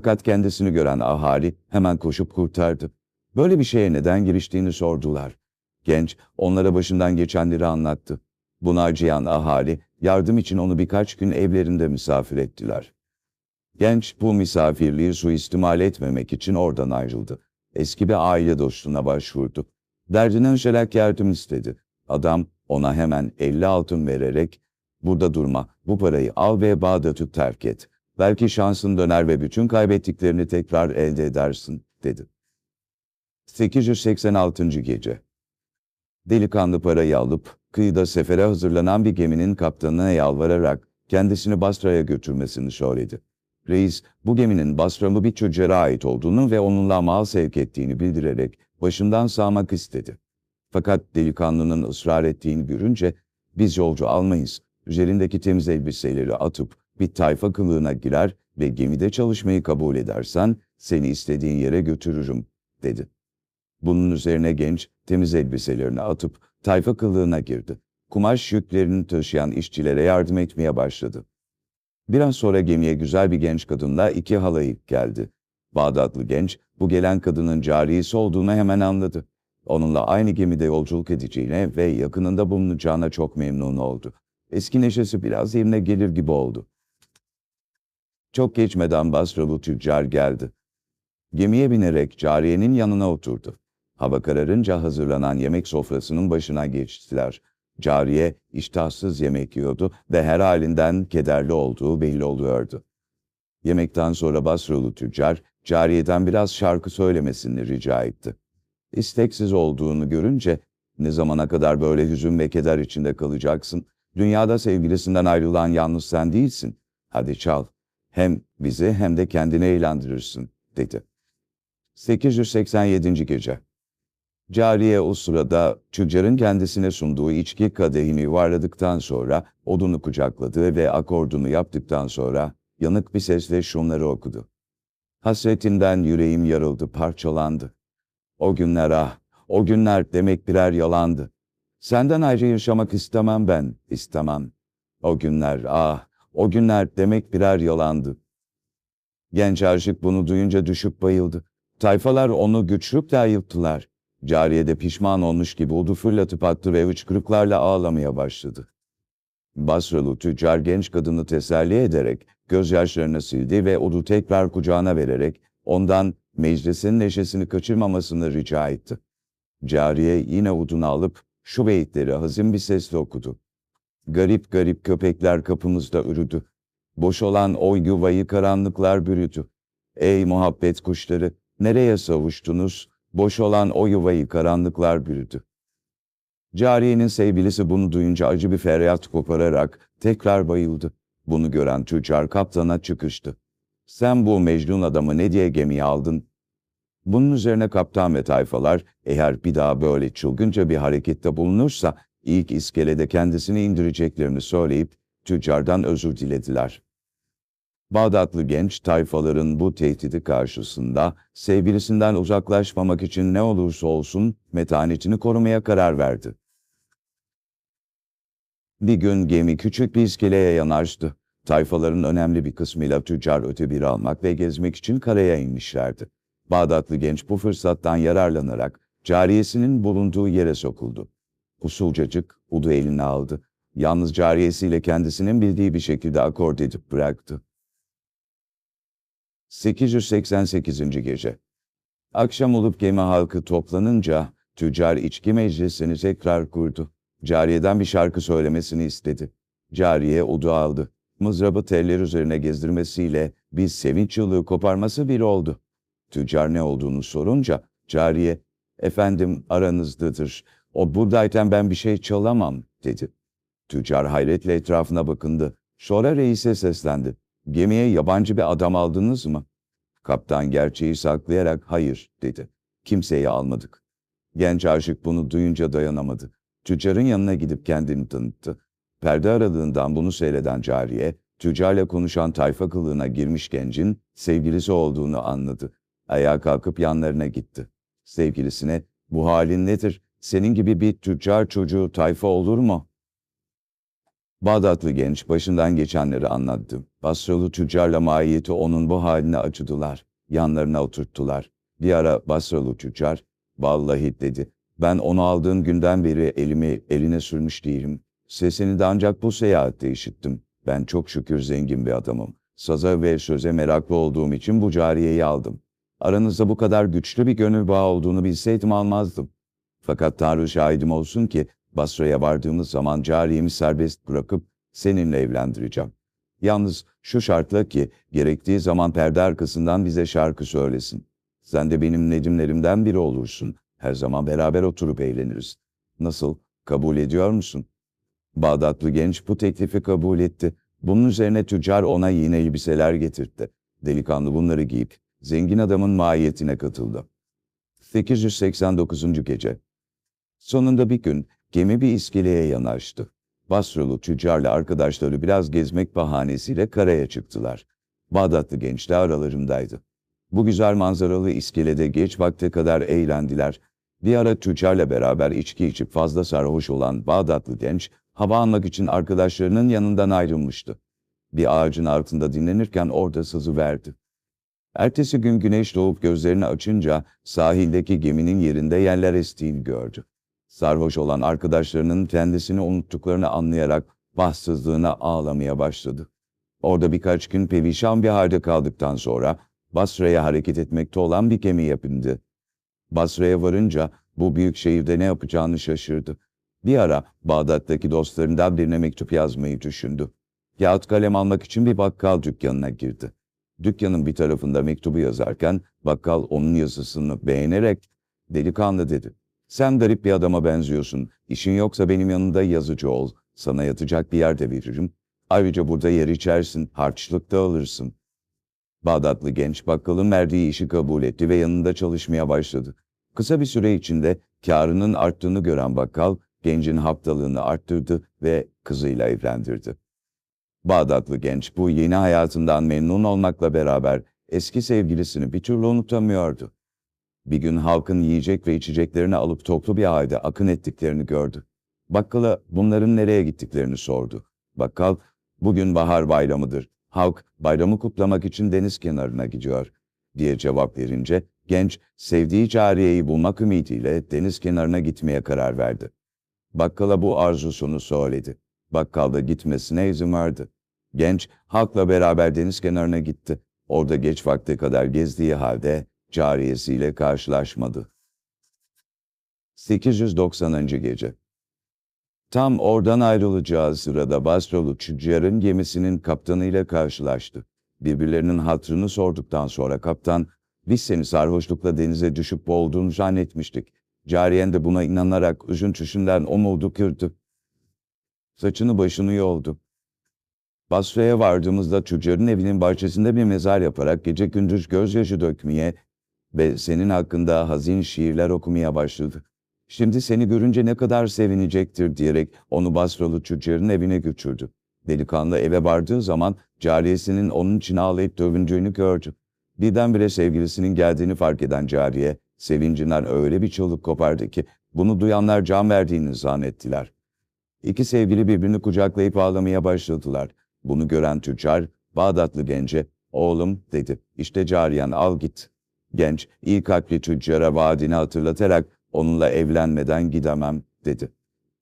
Fakat kendisini gören ahali hemen koşup kurtardı. Böyle bir şeye neden giriştiğini sordular. Genç onlara başından geçenleri anlattı. Buna acıyan ahali yardım için onu birkaç gün evlerinde misafir ettiler. Genç bu misafirliği suistimal etmemek için oradan ayrıldı. Eski bir aile dostuna başvurdu. Derdine aşarak yardım istedi. Adam ona hemen 50 altın vererek burada durma bu parayı al ve Bağdat'ı terk et. Belki şansın döner ve bütün kaybettiklerini tekrar elde edersin dedi. 886. Gece Delikanlı parayı alıp kıyıda sefere hazırlanan bir geminin kaptanına yalvararak kendisini Basra'ya götürmesini söyledi. Reis bu geminin Basra'mı bir tüccara ait olduğunu ve onunla mal sevk ettiğini bildirerek başından sağmak istedi. Fakat delikanlının ısrar ettiğini görünce biz yolcu almayız, üzerindeki temiz elbiseleri atıp bir tayfa kılığına girer ve gemide çalışmayı kabul edersen seni istediğin yere götürürüm dedi. Bunun üzerine genç temiz elbiselerini atıp tayfa kılığına girdi. Kumaş yüklerini taşıyan işçilere yardım etmeye başladı. Biraz sonra gemiye güzel bir genç kadınla iki halayı geldi. Bağdatlı genç bu gelen kadının cariyesi olduğunu hemen anladı. Onunla aynı gemide yolculuk edeceğine ve yakınında bulunacağına çok memnun oldu. Eski neşesi biraz yerine gelir gibi oldu. Çok geçmeden Basralı tüccar geldi. Gemiye binerek cariyenin yanına oturdu. Hava kararınca hazırlanan yemek sofrasının başına geçtiler. Cariye iştahsız yemek yiyordu ve her halinden kederli olduğu belli oluyordu. Yemekten sonra Basralı tüccar, cariyeden biraz şarkı söylemesini rica etti. İsteksiz olduğunu görünce, ne zamana kadar böyle hüzün ve keder içinde kalacaksın, dünyada sevgilisinden ayrılan yalnız sen değilsin, hadi çal, hem bizi hem de kendini eğlendirirsin, dedi. 887. Gece Cariye o sırada tüccarın kendisine sunduğu içki kadehini yuvarladıktan sonra odunu kucakladı ve akordunu yaptıktan sonra yanık bir sesle şunları okudu. Hasretinden yüreğim yarıldı, parçalandı. O günler ah, o günler demek birer yalandı. Senden ayrı yaşamak istemem ben, istemem. O günler ah, o günler demek birer yalandı. Genç aşık bunu duyunca düşüp bayıldı. Tayfalar onu güçlükle ayılttılar. Cariye de pişman olmuş gibi odu fırlatıp attı ve hıçkırıklarla ağlamaya başladı. Basralı tüccar genç kadını teselli ederek gözyaşlarını sildi ve odu tekrar kucağına vererek ondan meclisin neşesini kaçırmamasını rica etti. Cariye yine odunu alıp şu beyitleri hazin bir sesle okudu. Garip garip köpekler kapımızda ürüdü. Boş olan o yuvayı karanlıklar bürüdü. Ey muhabbet kuşları, nereye savuştunuz? Boş olan o yuvayı karanlıklar bürüdü. Cariyenin sevgilisi bunu duyunca acı bir feryat kopararak tekrar bayıldı. Bunu gören tüccar kaptana çıkıştı. Sen bu Mecnun adamı ne diye gemiye aldın? Bunun üzerine kaptan ve tayfalar eğer bir daha böyle çılgınca bir harekette bulunursa ilk iskelede kendisini indireceklerini söyleyip tüccardan özür dilediler. Bağdatlı genç tayfaların bu tehdidi karşısında sevgilisinden uzaklaşmamak için ne olursa olsun metanetini korumaya karar verdi. Bir gün gemi küçük bir iskeleye yanaştı. Tayfaların önemli bir kısmıyla tüccar ötebiri almak ve gezmek için karaya inmişlerdi. Bağdatlı genç bu fırsattan yararlanarak cariyesinin bulunduğu yere sokuldu. Usulcacık udu eline aldı. Yalnız cariyesiyle kendisinin bildiği bir şekilde akord edip bıraktı. 888. Gece Akşam olup gemi halkı toplanınca tüccar içki meclisini tekrar kurdu. Cariye'den bir şarkı söylemesini istedi. Cariye udu aldı. Mızrabı teller üzerine gezdirmesiyle bir sevinç çığlığı koparması bir oldu. Tüccar ne olduğunu sorunca cariye, efendim aranızdadır, o buradayken ben bir şey çalamam dedi. Tüccar hayretle etrafına bakındı. Sonra reise seslendi. Gemiye yabancı bir adam aldınız mı? Kaptan gerçeği saklayarak hayır dedi. Kimseyi almadık. Genç aşık bunu duyunca dayanamadı. Tüccarın yanına gidip kendini tanıttı. Perde aralığından bunu seyreden cariye, tüccarla konuşan tayfa kılığına girmiş gencin sevgilisi olduğunu anladı. Ayağa kalkıp yanlarına gitti. Sevgilisine, bu halin nedir? Senin gibi bir tüccar çocuğu tayfa olur mu? Bağdatlı genç başından geçenleri anlattı. Basralı tüccarla mahiyeti onun bu haline acıdılar. Yanlarına oturttular. Bir ara Basralı tüccar, vallahi dedi, ben onu aldığın günden beri elimi eline sürmüş değilim. Sesini de ancak bu seyahatte işittim. Ben çok şükür zengin bir adamım. Saza ve söze meraklı olduğum için bu cariyeyi aldım. Aranızda bu kadar güçlü bir gönül bağı olduğunu bilseydim almazdım. Fakat Tanrı şahidim olsun ki Basra'ya vardığımız zaman cariyemi serbest bırakıp seninle evlendireceğim. Yalnız şu şartla ki gerektiği zaman perde arkasından bize şarkı söylesin. Sen de benim nedimlerimden biri olursun. Her zaman beraber oturup eğleniriz. Nasıl? Kabul ediyor musun? Bağdatlı genç bu teklifi kabul etti. Bunun üzerine tüccar ona yine elbiseler getirtti. Delikanlı bunları giyip zengin adamın mahiyetine katıldı. 889. Gece Sonunda bir gün gemi bir iskeleye yanaştı. Basralı tüccarla arkadaşları biraz gezmek bahanesiyle karaya çıktılar. Bağdatlı genç de aralarındaydı. Bu güzel manzaralı iskelede geç vakte kadar eğlendiler. Bir ara tüccarla beraber içki içip fazla sarhoş olan Bağdatlı genç, hava almak için arkadaşlarının yanından ayrılmıştı. Bir ağacın altında dinlenirken orada sızıverdi. Ertesi gün güneş doğup gözlerini açınca sahildeki geminin yerinde yerler estiğini gördü. Sarhoş olan arkadaşlarının kendisini unuttuklarını anlayarak bahtsızlığına ağlamaya başladı. Orada birkaç gün perişan bir halde kaldıktan sonra Basra'ya hareket etmekte olan bir gemi yapındı. Basra'ya varınca bu büyük şehirde ne yapacağını şaşırdı. Bir ara Bağdat'taki dostlarından birine mektup yazmayı düşündü. Kağıt kalem almak için bir bakkal dükkanına girdi. Dükkanın bir tarafında mektubu yazarken bakkal onun yazısını beğenerek delikanlı dedi. Sen garip bir adama benziyorsun. İşin yoksa benim yanında yazıcı ol. Sana yatacak bir yer de veririm. Ayrıca burada yer içersin, harçlık da alırsın. Bağdatlı genç bakkalın verdiği işi kabul etti ve yanında çalışmaya başladı. Kısa bir süre içinde karının arttığını gören bakkal, gencin haftalığını arttırdı ve kızıyla evlendirdi. Bağdatlı genç bu yeni hayatından memnun olmakla beraber eski sevgilisini bir türlü unutamıyordu. Bir gün halkın yiyecek ve içeceklerini alıp toplu bir halde akın ettiklerini gördü. Bakkala bunların nereye gittiklerini sordu. Bakkal, bugün bahar bayramıdır. Halk bayramı kutlamak için deniz kenarına gidiyor diye cevap verince genç sevdiği cariyeyi bulmak ümidiyle deniz kenarına gitmeye karar verdi. Bakkala bu arzusunu söyledi. Bakkal da gitmesine izin verdi. Genç halkla beraber deniz kenarına gitti. Orada geç vakte kadar gezdiği halde cariyesiyle karşılaşmadı. 890. Gece Tam oradan ayrılacağı sırada Basralı tüccarın gemisinin kaptanıyla karşılaştı. Birbirlerinin hatrını sorduktan sonra kaptan, biz seni sarhoşlukla denize düşüp boğulduğunu zannetmiştik. Cariyen de buna inanarak üzüntüsünden umudu kırdı. Saçını başını yoldu. Basra'ya vardığımızda tüccarın evinin bahçesinde bir mezar yaparak gece gündüz gözyaşı dökmeye ve senin hakkında hazin şiirler okumaya başladı. Şimdi seni görünce ne kadar sevinecektir diyerek onu Basralı tüccarın evine götürdü. Delikanlı eve vardığı zaman cariyesinin onun için ağlayıp dövündüğünü gördü. Birdenbire sevgilisinin geldiğini fark eden cariye, sevincinden öyle bir çığlık kopardı ki bunu duyanlar can verdiğini zannettiler. İki sevgili birbirini kucaklayıp ağlamaya başladılar. Bunu gören tüccar, Bağdatlı gence, oğlum dedi, işte cariyen al git. Genç, iyi kalpli tüccara vaadini hatırlatarak onunla evlenmeden gidemem dedi.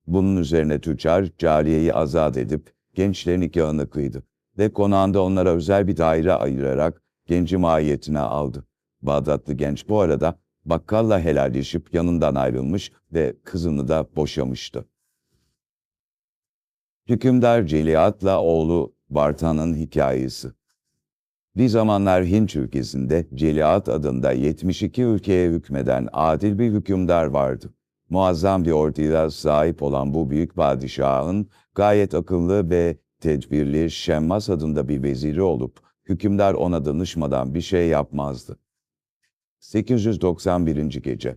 Bunun üzerine tüccar cariyeyi azat edip gençlerin nikahını kıydı ve konağında onlara özel bir daire ayırarak genci mahiyetine aldı. Bağdatlı genç bu arada bakkalla helalleşip yanından ayrılmış ve kızını da boşamıştı. Hükümdar Celiat'la oğlu Bartan'ın hikayesi bir zamanlar Hint ülkesinde Celiat adında 72 ülkeye hükmeden adil bir hükümdar vardı. Muazzam bir orduya sahip olan bu büyük padişahın gayet akıllı ve tedbirli Şemmas adında bir veziri olup hükümdar ona danışmadan bir şey yapmazdı. 891. Gece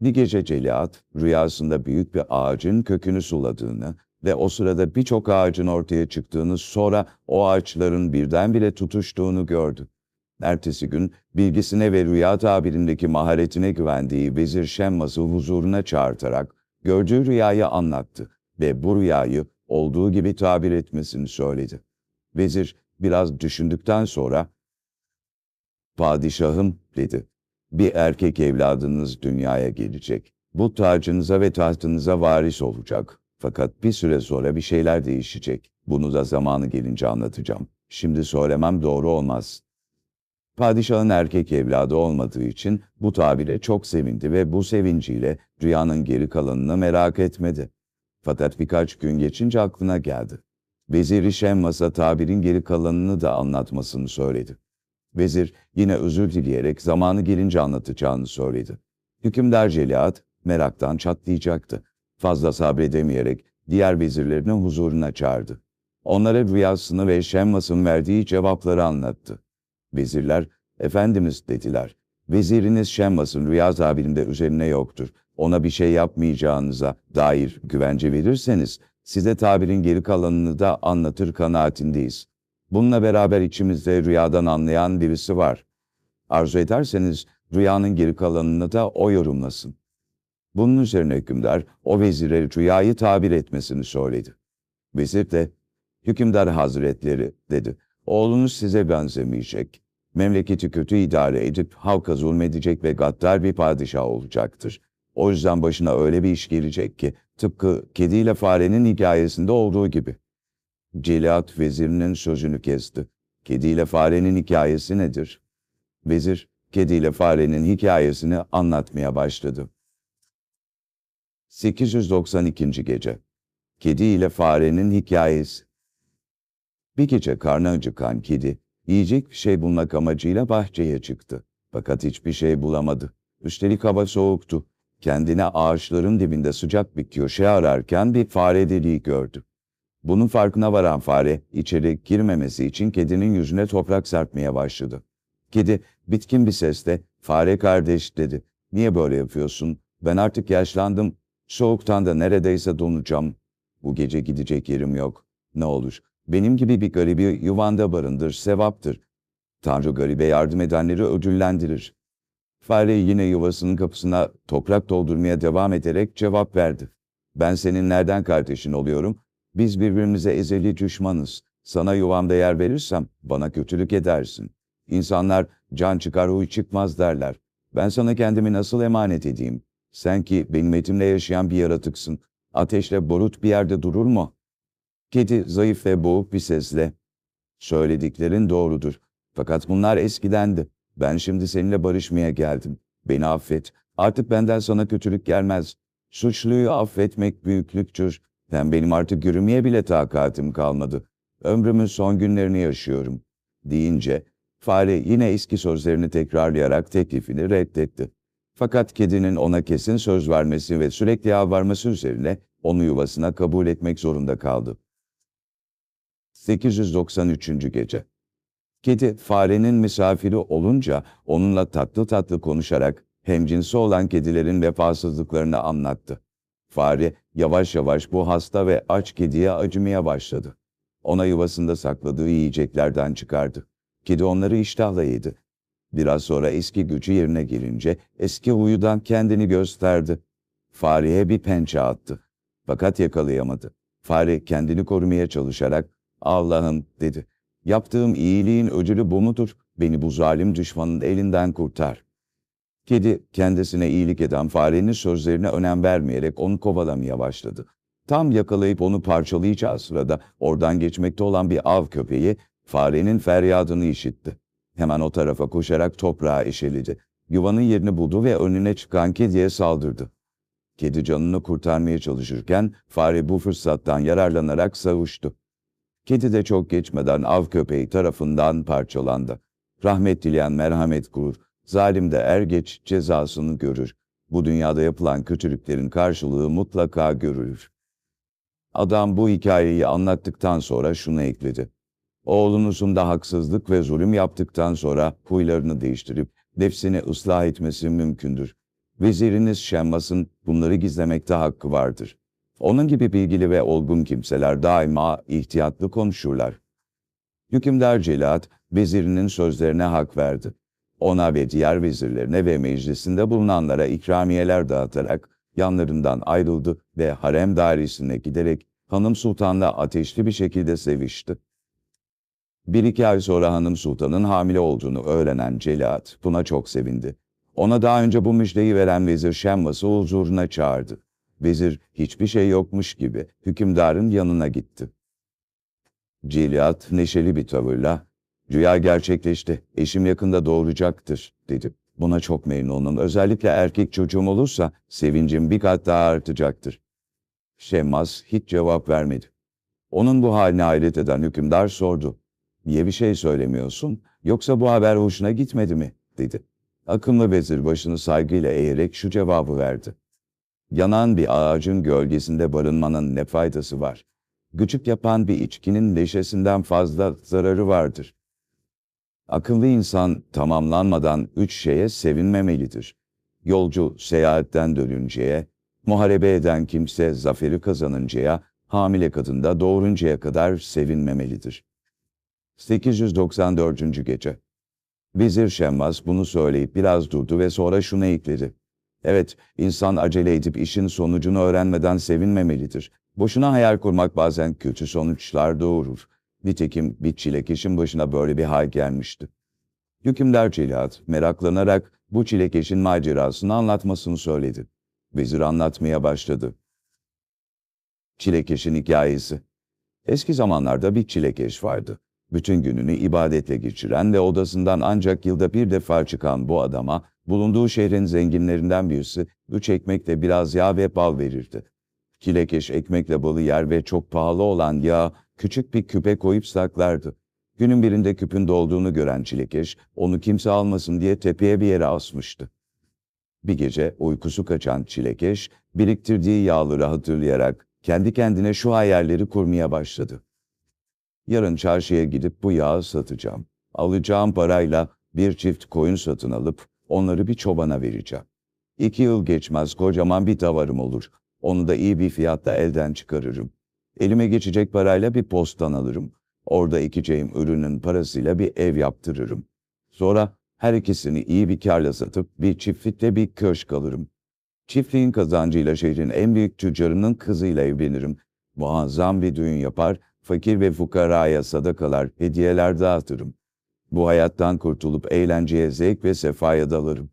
Bir gece Celiat rüyasında büyük bir ağacın kökünü suladığını ve o sırada birçok ağacın ortaya çıktığını sonra o ağaçların birdenbire tutuştuğunu gördü. Ertesi gün bilgisine ve rüya tabirindeki maharetine güvendiği Vezir Şemmaz'ı huzuruna çağırtarak gördüğü rüyayı anlattı ve bu rüyayı olduğu gibi tabir etmesini söyledi. Vezir, Biraz düşündükten sonra, Padişahım, dedi. Bir erkek evladınız dünyaya gelecek. Bu tacınıza ve tahtınıza varis olacak. Fakat bir süre sonra bir şeyler değişecek. Bunu da zamanı gelince anlatacağım. Şimdi söylemem doğru olmaz. Padişahın erkek evladı olmadığı için bu tabire çok sevindi ve bu sevinciyle rüyanın geri kalanını merak etmedi. Fakat birkaç gün geçince aklına geldi. Veziri Şemmas'a tabirin geri kalanını da anlatmasını söyledi. Vezir yine özür dileyerek zamanı gelince anlatacağını söyledi. Hükümdar Celiat meraktan çatlayacaktı. Fazla sabredemeyerek diğer vezirlerini huzuruna çağırdı. Onlara rüyasını ve Şemmas'ın verdiği cevapları anlattı. Vezirler, Efendimiz dediler, veziriniz Şemmas'ın rüya tabirinde üzerine yoktur. Ona bir şey yapmayacağınıza dair güvence verirseniz, size tabirin geri kalanını da anlatır kanaatindeyiz. Bununla beraber içimizde rüyadan anlayan birisi var. Arzu ederseniz rüyanın geri kalanını da o yorumlasın. Bunun üzerine hükümdar o vezire rüyayı tabir etmesini söyledi. Vezir de, hükümdar hazretleri dedi, oğlunuz size benzemeyecek. Memleketi kötü idare edip halka zulmedecek ve gaddar bir padişah olacaktır. O yüzden başına öyle bir iş gelecek ki tıpkı kediyle farenin hikayesinde olduğu gibi. Celiat vezirinin sözünü kesti. Kediyle farenin hikayesi nedir? Vezir, kediyle farenin hikayesini anlatmaya başladı. 892. Gece Kedi ile farenin hikayesi Bir gece karnı acıkan kedi, yiyecek bir şey bulmak amacıyla bahçeye çıktı. Fakat hiçbir şey bulamadı. Üstelik hava soğuktu. Kendine ağaçların dibinde sıcak bir köşe ararken bir fare deliği gördü. Bunun farkına varan fare, içeri girmemesi için kedinin yüzüne toprak serpmeye başladı. Kedi, bitkin bir sesle, fare kardeş dedi. Niye böyle yapıyorsun? Ben artık yaşlandım. Soğuktan da neredeyse donacağım. Bu gece gidecek yerim yok. Ne olur, benim gibi bir garibi yuvanda barındır, sevaptır. Tanrı garibe yardım edenleri ödüllendirir. Fare yine yuvasının kapısına toprak doldurmaya devam ederek cevap verdi. Ben senin nereden kardeşin oluyorum? Biz birbirimize ezeli düşmanız. Sana yuvamda yer verirsem bana kötülük edersin. İnsanlar can çıkar huy çıkmaz derler. Ben sana kendimi nasıl emanet edeyim? Sen ki benim etimle yaşayan bir yaratıksın. Ateşle borut bir yerde durur mu? Kedi zayıf ve boğuk bir sesle, Söylediklerin doğrudur. Fakat bunlar eskidendi. Ben şimdi seninle barışmaya geldim. Beni affet. Artık benden sana kötülük gelmez. Suçluyu affetmek büyüklüktür. Ben benim artık yürümeye bile takatim kalmadı. Ömrümün son günlerini yaşıyorum. Deyince, fare yine eski sözlerini tekrarlayarak teklifini reddetti. Fakat kedinin ona kesin söz vermesi ve sürekli yalvarması üzerine onu yuvasına kabul etmek zorunda kaldı. 893. Gece Kedi, farenin misafiri olunca onunla tatlı tatlı konuşarak hemcinsi olan kedilerin vefasızlıklarını anlattı. Fare yavaş yavaş bu hasta ve aç kediye acımaya başladı. Ona yuvasında sakladığı yiyeceklerden çıkardı. Kedi onları iştahla yedi. Biraz sonra eski gücü yerine gelince eski huyudan kendini gösterdi. Fareye bir pençe attı. Fakat yakalayamadı. Fare kendini korumaya çalışarak Allah'ım dedi. Yaptığım iyiliğin ödülü bu mudur? Beni bu zalim düşmanın elinden kurtar. Kedi kendisine iyilik eden farenin sözlerine önem vermeyerek onu kovalamaya başladı. Tam yakalayıp onu parçalayacağı sırada oradan geçmekte olan bir av köpeği farenin feryadını işitti. Hemen o tarafa koşarak toprağa eşeledi. Yuvanın yerini buldu ve önüne çıkan kediye saldırdı. Kedi canını kurtarmaya çalışırken fare bu fırsattan yararlanarak savuştu. Kedi de çok geçmeden av köpeği tarafından parçalandı. Rahmet dileyen merhamet kurur, zalim de er geç cezasını görür. Bu dünyada yapılan kötülüklerin karşılığı mutlaka görülür. Adam bu hikayeyi anlattıktan sonra şunu ekledi. Oğlunuzun da haksızlık ve zulüm yaptıktan sonra huylarını değiştirip nefsini ıslah etmesi mümkündür. Veziriniz Şemmas'ın bunları gizlemekte hakkı vardır. Onun gibi bilgili ve olgun kimseler daima ihtiyatlı konuşurlar. Hükümdar Celat, vezirinin sözlerine hak verdi. Ona ve diğer vezirlerine ve meclisinde bulunanlara ikramiyeler dağıtarak yanlarından ayrıldı ve harem dairesine giderek Hanım Sultan'la ateşli bir şekilde sevişti. Bir iki ay sonra Hanım Sultan'ın hamile olduğunu öğrenen Celaat buna çok sevindi. Ona daha önce bu müjdeyi veren Vezir Şemmas'ı huzuruna çağırdı. Vezir hiçbir şey yokmuş gibi hükümdarın yanına gitti. Celiat neşeli bir tavırla, Rüya gerçekleşti, eşim yakında doğuracaktır, dedi. Buna çok memnunum, özellikle erkek çocuğum olursa sevincim bir kat daha artacaktır. Şemmaz hiç cevap vermedi. Onun bu haline hayret eden hükümdar sordu. Niye bir şey söylemiyorsun, yoksa bu haber hoşuna gitmedi mi, dedi. Akımlı vezir başını saygıyla eğerek şu cevabı verdi. Yanan bir ağacın gölgesinde barınmanın ne faydası var? Gıcık yapan bir içkinin leşesinden fazla zararı vardır. Akıllı insan tamamlanmadan üç şeye sevinmemelidir. Yolcu seyahatten dönünceye, muharebe eden kimse zaferi kazanıncaya, hamile kadın da doğuruncaya kadar sevinmemelidir. 894. Gece Vezir Şemmaz bunu söyleyip biraz durdu ve sonra şunu ekledi. Evet, insan acele edip işin sonucunu öğrenmeden sevinmemelidir. Boşuna hayal kurmak bazen kötü sonuçlar doğurur. Nitekim bir çilekeşin başına böyle bir hal gelmişti. Hükümdar Celihat meraklanarak bu çilekeşin macerasını anlatmasını söyledi. Vezir anlatmaya başladı. Çilekeşin hikayesi Eski zamanlarda bir çilekeş vardı. Bütün gününü ibadetle geçiren ve odasından ancak yılda bir defa çıkan bu adama, bulunduğu şehrin zenginlerinden birisi üç ekmekle biraz yağ ve bal verirdi. Çilekeş ekmekle balı yer ve çok pahalı olan yağ küçük bir küpe koyup saklardı. Günün birinde küpün dolduğunu gören Çilekeş, onu kimse almasın diye tepeye bir yere asmıştı. Bir gece uykusu kaçan Çilekeş, biriktirdiği yağları hatırlayarak kendi kendine şu hayalleri kurmaya başladı. Yarın çarşıya gidip bu yağı satacağım. Alacağım parayla bir çift koyun satın alıp onları bir çobana vereceğim. İki yıl geçmez kocaman bir davarım olur. Onu da iyi bir fiyatla elden çıkarırım. Elime geçecek parayla bir postan alırım. Orada ekeceğim ürünün parasıyla bir ev yaptırırım. Sonra her ikisini iyi bir karla satıp bir çiftlikte bir köşk alırım. Çiftliğin kazancıyla şehrin en büyük tüccarının kızıyla evlenirim. Muazzam bir düğün yapar, fakir ve fukaraya sadakalar, hediyeler dağıtırım. Bu hayattan kurtulup eğlenceye, zevk ve sefaya dalarım.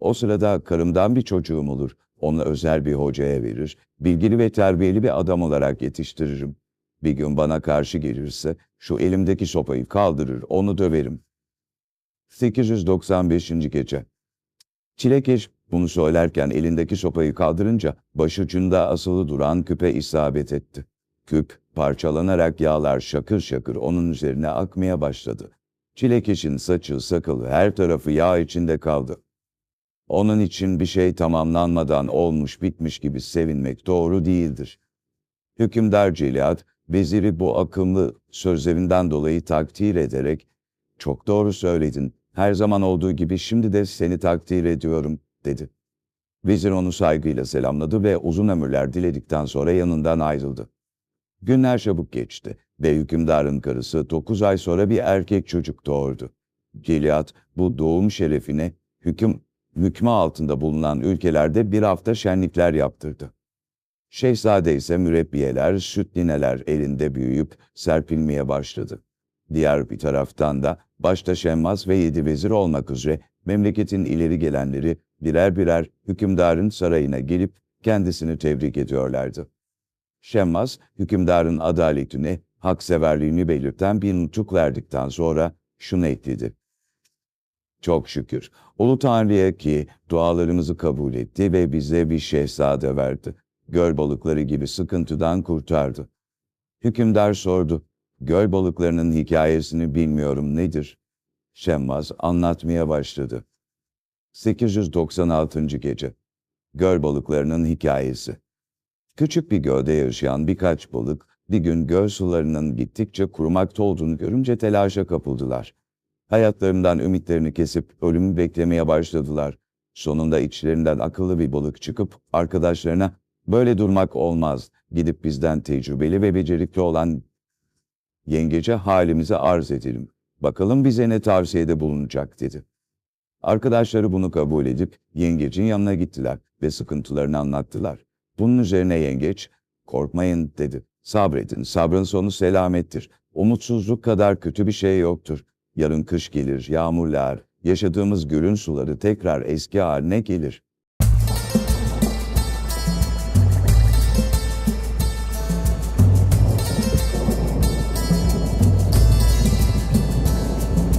O sırada karımdan bir çocuğum olur. Onu özel bir hocaya verir, bilgili ve terbiyeli bir adam olarak yetiştiririm. Bir gün bana karşı gelirse şu elimdeki sopayı kaldırır, onu döverim. 895. Gece Çilekeş bunu söylerken elindeki sopayı kaldırınca başucunda asılı duran küpe isabet etti. Küp parçalanarak yağlar şakır şakır onun üzerine akmaya başladı. Çilekeşin saçı, sakalı her tarafı yağ içinde kaldı. Onun için bir şey tamamlanmadan olmuş bitmiş gibi sevinmek doğru değildir. Hükümdar Celiat, veziri bu akımlı sözlerinden dolayı takdir ederek, ''Çok doğru söyledin, her zaman olduğu gibi şimdi de seni takdir ediyorum.'' dedi. Vezir onu saygıyla selamladı ve uzun ömürler diledikten sonra yanından ayrıldı. Günler çabuk geçti ve hükümdarın karısı 9 ay sonra bir erkek çocuk doğurdu. Celiat bu doğum şerefine hüküm hükmü altında bulunan ülkelerde bir hafta şenlikler yaptırdı. Şehzade ise mürebbiyeler, süt nineler elinde büyüyüp serpilmeye başladı. Diğer bir taraftan da başta Şemmaz ve yedi vezir olmak üzere memleketin ileri gelenleri birer birer hükümdarın sarayına gelip kendisini tebrik ediyorlardı. Şemmaz, hükümdarın adaletini, hakseverliğini belirten bir nutuk verdikten sonra şunu ekledi. Çok şükür. Ulu Tanrı'ya ki dualarımızı kabul etti ve bize bir şehzade verdi. Göl balıkları gibi sıkıntıdan kurtardı. Hükümdar sordu. Göl balıklarının hikayesini bilmiyorum nedir? Şemmaz anlatmaya başladı. 896. Gece Göl balıklarının hikayesi Küçük bir gölde yaşayan birkaç balık, bir gün göl sularının gittikçe kurumakta olduğunu görünce telaşa kapıldılar. Hayatlarından ümitlerini kesip ölümü beklemeye başladılar. Sonunda içlerinden akıllı bir balık çıkıp arkadaşlarına böyle durmak olmaz, gidip bizden tecrübeli ve becerikli olan yengece halimizi arz edelim. Bakalım bize ne tavsiyede bulunacak dedi. Arkadaşları bunu kabul edip yengecin yanına gittiler ve sıkıntılarını anlattılar. Bunun üzerine yengeç, korkmayın dedi. Sabredin, sabrın sonu selamettir. Umutsuzluk kadar kötü bir şey yoktur. Yarın kış gelir, yağmurlar, yaşadığımız gölün suları tekrar eski haline gelir.